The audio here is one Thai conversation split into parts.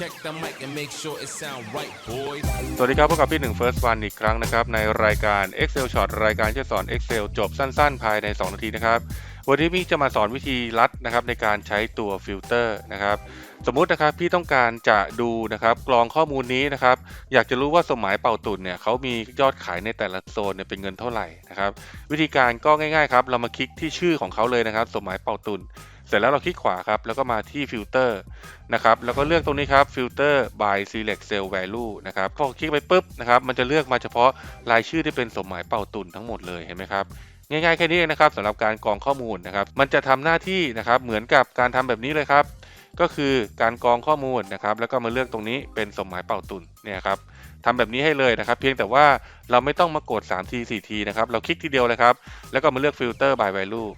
Check the mic and make sure it sound right, boy สวัสดีครับพบกับพี่หนึ่ง First One อีกครั้งนะครับ ในรายการ Excel Short รายการที่สอน Excel จบสั้นๆ ภายใน 2 นาทีนะครับ วันนี้พี่จะมาสอนวิธีลัดนะครับในการใช้ตัวฟิลเตอร์นะครับสมมุตินะครับพี่ต้องการจะดูนะครับกรองข้อมูลนี้นะครับ อยากจะรู้ว่าสมหมายเป่าตุ่นเนี่ยเขามียอดขายในแต่ละโซนเนี่ยเป็นเงินเท่าไหร่นะครับ วิธีการก็ง่ายๆครับเรามาคลิกที่ชื่อของเขาเลยนะครับ สมหมายเป่าตุ่น เสร็จแล้วเราคลิกขวาครับ แล้วก็มาที่ฟิลเตอร์นะครับ แล้วก็เลือกตรงนี้ครับฟิลเตอร์ by select cell value นะครับ พอคลิกไปปุ๊บนะครับ มันจะเลือกมาเฉพาะรายชื่อที่เป็นสมหมายเป่าตุนทั้งหมดเลยเห็นไหมครับง่ายๆแค่นี้นะครับสำหรับการกรองข้อมูลนะครับ มันจะทำหน้าที่นะครับเหมือนกับการทำแบบนี้เลยครับ ก็คือการกรองข้อมูลนะครับ แล้วก็มาเลือกตรงนี้เป็นสมหมายเป่าตุนเนี่ยครับทำแบบนี้ให้เลยนะครับ เพียงแต่ว่าเราไม่ต้องมากด3ที4ทีนะครับ เราคลิกทีเดียวเลยครับ แล้วก็มาเลือกฟิลเตอร์ by value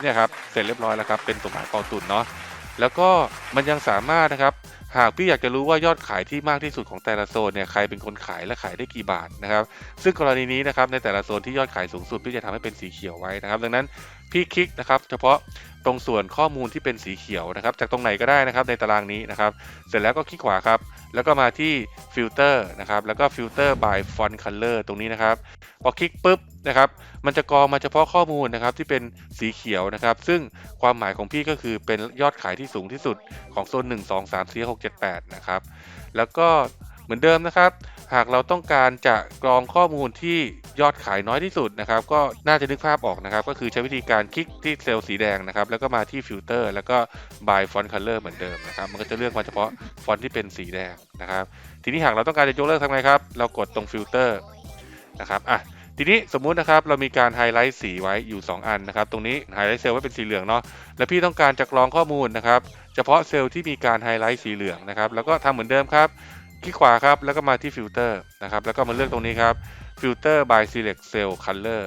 เนี่ยครับเสร็จเรียบร้อยแล้วครับเป็นสมหมายเป่าตุ่นเนาะแล้วก็มันยังสามารถนะครับ หากพี่อยากจะรู้ว่ายอดขายที่มากที่สุดของแต่ละโซนเนี่ยใครเป็นคนขายและขายได้กี่บาทนะครับ ซึ่งกรณีนี้นะครับในแต่ละโซนที่ยอดขายสูงสุดพี่จะทำให้เป็นสีเขียวไว้นะครับ ดังนั้นพี่คลิกนะครับ เฉพาะตรงส่วนข้อมูลที่เป็นสีเขียวนะครับ จากตรงไหนก็ได้นะครับในตารางนี้นะครับ เสร็จแล้วก็คลิกขวาครับ แล้วก็มาที่ฟิลเตอร์นะครับแล้วก็ฟิลเตอร์ by font color ตรงนี้นะครับ พอคลิกปุ๊บนะครับมันจะกรองมาเฉพาะข้อมูลนะครับที่เป็นสีเขียวนะครับ ซึ่งความหมายของพี่ก็คือเป็นยอดขายที่สูงที่สุดของโซน 1 2 3 4 6 7 8 นะครับแล้วก็เหมือนเดิมนะครับ หากเราต้องการจะกรองข้อมูลที่ยอดขายน้อยที่สุดนะครับ ก็น่าจะนึกภาพออกนะครับ ก็คือใช้วิธีการคลิกที่เซลล์สีแดงนะครับ แล้วก็มาที่ฟิลเตอร์แล้วก็ by font color เหมือนเดิมนะครับ มันก็จะเลือกมาเฉพาะฟอนต์ที่เป็นสีแดงนะครับ ทีนี้หากเราต้องการจะยกเลิกทำไงครับ เรากดตรงฟิลเตอร์ นะครับอะทีนี้สมมุตินะครับเรามีการไฮไลท์สีไว้อยู่ 2 อันนะครับ ตรงนี้ไฮไลท์เซลล์ไว้เป็นสีเหลืองเนาะแล้วพี่ต้องการจะกรองข้อมูลนะครับ เฉพาะเซลล์ที่มีการไฮไลท์สีเหลืองนะครับ แล้วก็ทำเหมือนเดิมครับคลิกขวาครับแล้วก็มาที่ฟิลเตอร์นะครับแล้วก็มาเลือกตรงนี้ครับฟิลเตอร์ by select cell color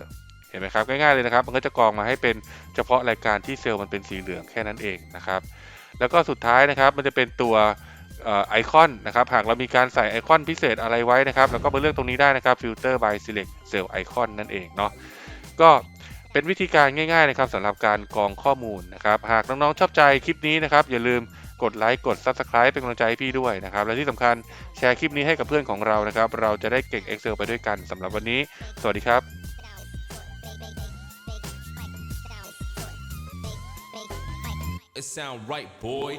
เห็นไหมครับง่ายๆเลยนะครับ มันก็จะกรองมาให้เป็นเฉพาะรายการที่เซลล์มันเป็นสีเหลืองแค่นั้นเองนะครับ แล้วก็สุดท้ายนะครับมันจะเป็นตัว ไอคอนนะครับหากเรามีการใส่ไอคอนพิเศษอะไรไว้นะครับแล้วก็มาเลือกตรงนี้ได้นะครับ filter by select cell icon นั่นเองเนาะก็เป็นวิธีการง่ายๆนะครับสำหรับการกรองข้อมูลนะครับ หากน้องๆชอบใจคลิปนี้นะครับ อย่าลืมกดไลค์กด Subscribe เป็นกำลังใจให้พี่ด้วยนะครับ และที่สำคัญแชร์คลิปนี้ให้กับเพื่อนของเรานะครับ เราจะได้เก่ง Excel ไปด้วยกันสำหรับวันนี้ สวัสดีครับ It sound right, boy.